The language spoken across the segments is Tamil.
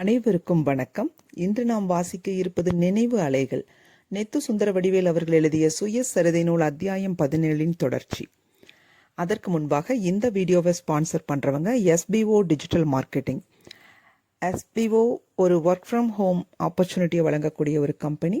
அனைவருக்கும் வணக்கம். இன்று நாம் வாசிக்க இருப்பது நினைவு அலைகள். நெத்து சுந்தர வடிவேல் அவர்கள் எழுதிய சுய சரிதை நூல் அத்தியாயம் பதினேழின் தொடர்ச்சி. அதற்கு முன்பாக இந்த வீடியோவை ஸ்பான்சர் பண்ணுறவங்க எஸ்பிஓ டிஜிட்டல் மார்க்கெட்டிங் எஸ்பிஓ ஒரு ஒர்க் ஃப்ரம் ஹோம் ஆப்பர்ச்சுனிட்டியை வழங்கக்கூடிய ஒரு கம்பெனி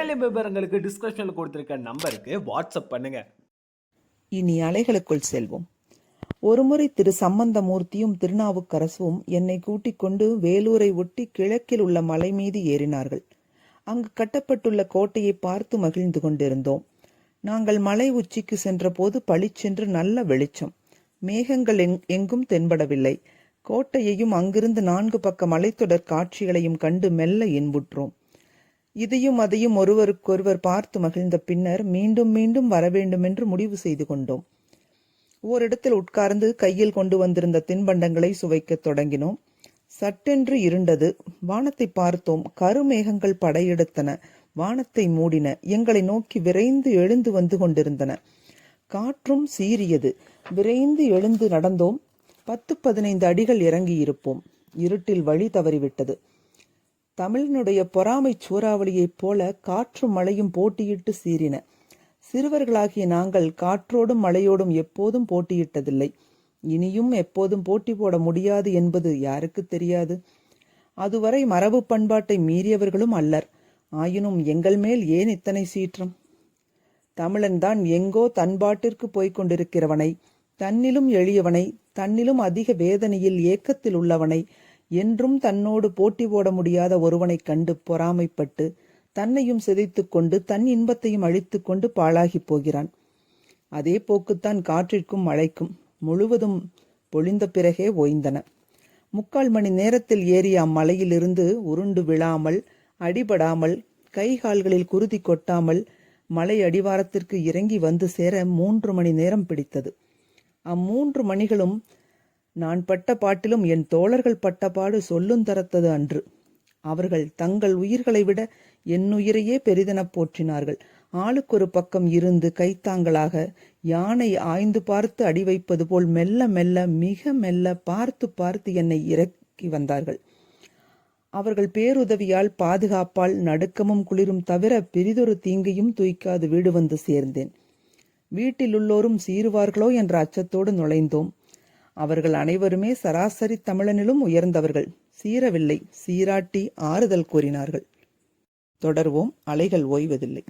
மேலும் விவரங்களுக்கு டிஸ்கிரிப்ஷனில் கொடுத்துருக்க நம்பருக்கு வாட்ஸ்அப் பண்ணுங்க. இனி அலைகளுக்குள் செல்வோம். ஒருமுறை திரு சம்பந்தமூர்த்தியும் திருநாவுக்கரசும் என்னை கூட்டிக் கொண்டு வேலூரை ஒட்டி கிழக்கில் உள்ள மலை மீது ஏறினார்கள். அங்கு கட்டப்பட்டுள்ள கோட்டையை பார்த்து மகிழ்ந்து கொண்டிருந்தோம். நாங்கள் மலை உச்சிக்கு சென்றபோது பளிச்சென்று நல்ல வெளிச்சம். மேகங்கள் எங்- எங்கும் தென்படவில்லை. கோட்டையையும் அங்கிருந்து நான்கு பக்க மலைத்தொடர் காட்சிகளையும் கண்டு மெல்ல இன்புற்றோம். இதையும் அதையும் ஒருவருக்கொருவர் பார்த்து மகிழ்ந்த பின்னர் மீண்டும் மீண்டும் வரவேண்டுமென்று முடிவு செய்து கொண்டோம். ஓரிடத்தில் உட்கார்ந்து கையில் கொண்டு வந்திருந்த தின்பண்டங்களை சுவைக்கத் தொடங்கினோம். சட்டென்று இருண்டது. வானத்தை பார்த்தோம். கருமேகங்கள் படையெடுத்தன. வானத்தை மூடின. எங்களை நோக்கி விரைந்து எழுந்து வந்து கொண்டிருந்தன. காற்றும் சீறியது. விரைந்து எழுந்து நடந்தோம். பத்து பதினைந்து அடிகள் இறங்கி இருப்போம் இருட்டில் வழி தவறிவிட்டது. தமிழனுடைய பொறாமைச் சூறாவளியைப் போல காற்றும் மழையும் போட்டியிட்டு சீறின. சிறுவர்களாகிய நாங்கள் காற்றோடும் மழையோடும் எப்போதும் போட்டியிட்டதில்லை. இனியும் எப்போதும் போட்டி போட முடியாது என்பது யாருக்கு தெரியாது? அதுவரை மரபு பண்பாட்டை மீறியவர்களும் அல்லர். ஆயினும் எங்கள் மேல் ஏன் இத்தனை சீற்றம்? தமிழன்தான் எங்கோ தன்பாட்டிற்கு போய்க் கொண்டிருக்கிறவனை தன்னிலும் எளியவனை தன்னிலும் அதிக வேதனையில் ஏக்கத்தில் உள்ளவனை என்றும் தன்னோடு போட்டி போட முடியாத ஒருவனைக் கண்டு பொறாமைப்பட்டு தன்னையும் சிதைத்து கொண்டு தன் இன்பத்தையும் அழித்து கொண்டு பாழாகிப் போகிறான். அதே போக்குத்தான் காற்றிற்கும் மழைக்கும் முழுவதும் பொழிந்த பிறகே ஓய்ந்தன. முக்கால் மணி நேரத்தில் ஏறிய அம்மலையிலிருந்து உருண்டு விழாமல் அடிபடாமல் கை கால்களில் குருதி கொட்டாமல் மலை அடிவாரத்திற்கு இறங்கி வந்து சேர மூன்று மணி நேரம் பிடித்தது. அம்மூன்று மணிகளும் நான் பட்ட பாட்டிலும் என் தோழர்கள் பட்ட பாடு சொல்லுந்தரத்தது அன்று. அவர்கள் தங்கள் உயிர்களை விட என் உயிரையே பெரிதெனப் போற்றினார்கள். ஆளுக்கொரு பக்கம் இருந்து கைத்தாங்களாக யானை ஆய்ந்து பார்த்து அடி வைப்பது போல் மெல்ல மெல்ல மிக மெல்ல பார்த்து பார்த்து என்னை இறக்கி வந்தார்கள். அவர்கள் பேருதவியால் பாதுகாப்பால் நடுக்கமும் குளிரும் தவிர பெரிதொரு தீங்கையும் தூய்க்காது வீடு வந்து சேர்ந்தேன். வீட்டிலுள்ளோரும் சீருவார்களோ என்ற அச்சத்தோடு நுழைந்தோம். அவர்கள் அனைவருமே சராசரி தமிழனிலும் உயர்ந்தவர்கள். சீரவில்லை. சீராட்டி ஆறுதல் கூறினார்கள். தொடர்வோம். அலைகள் ஓய்வதில்லை.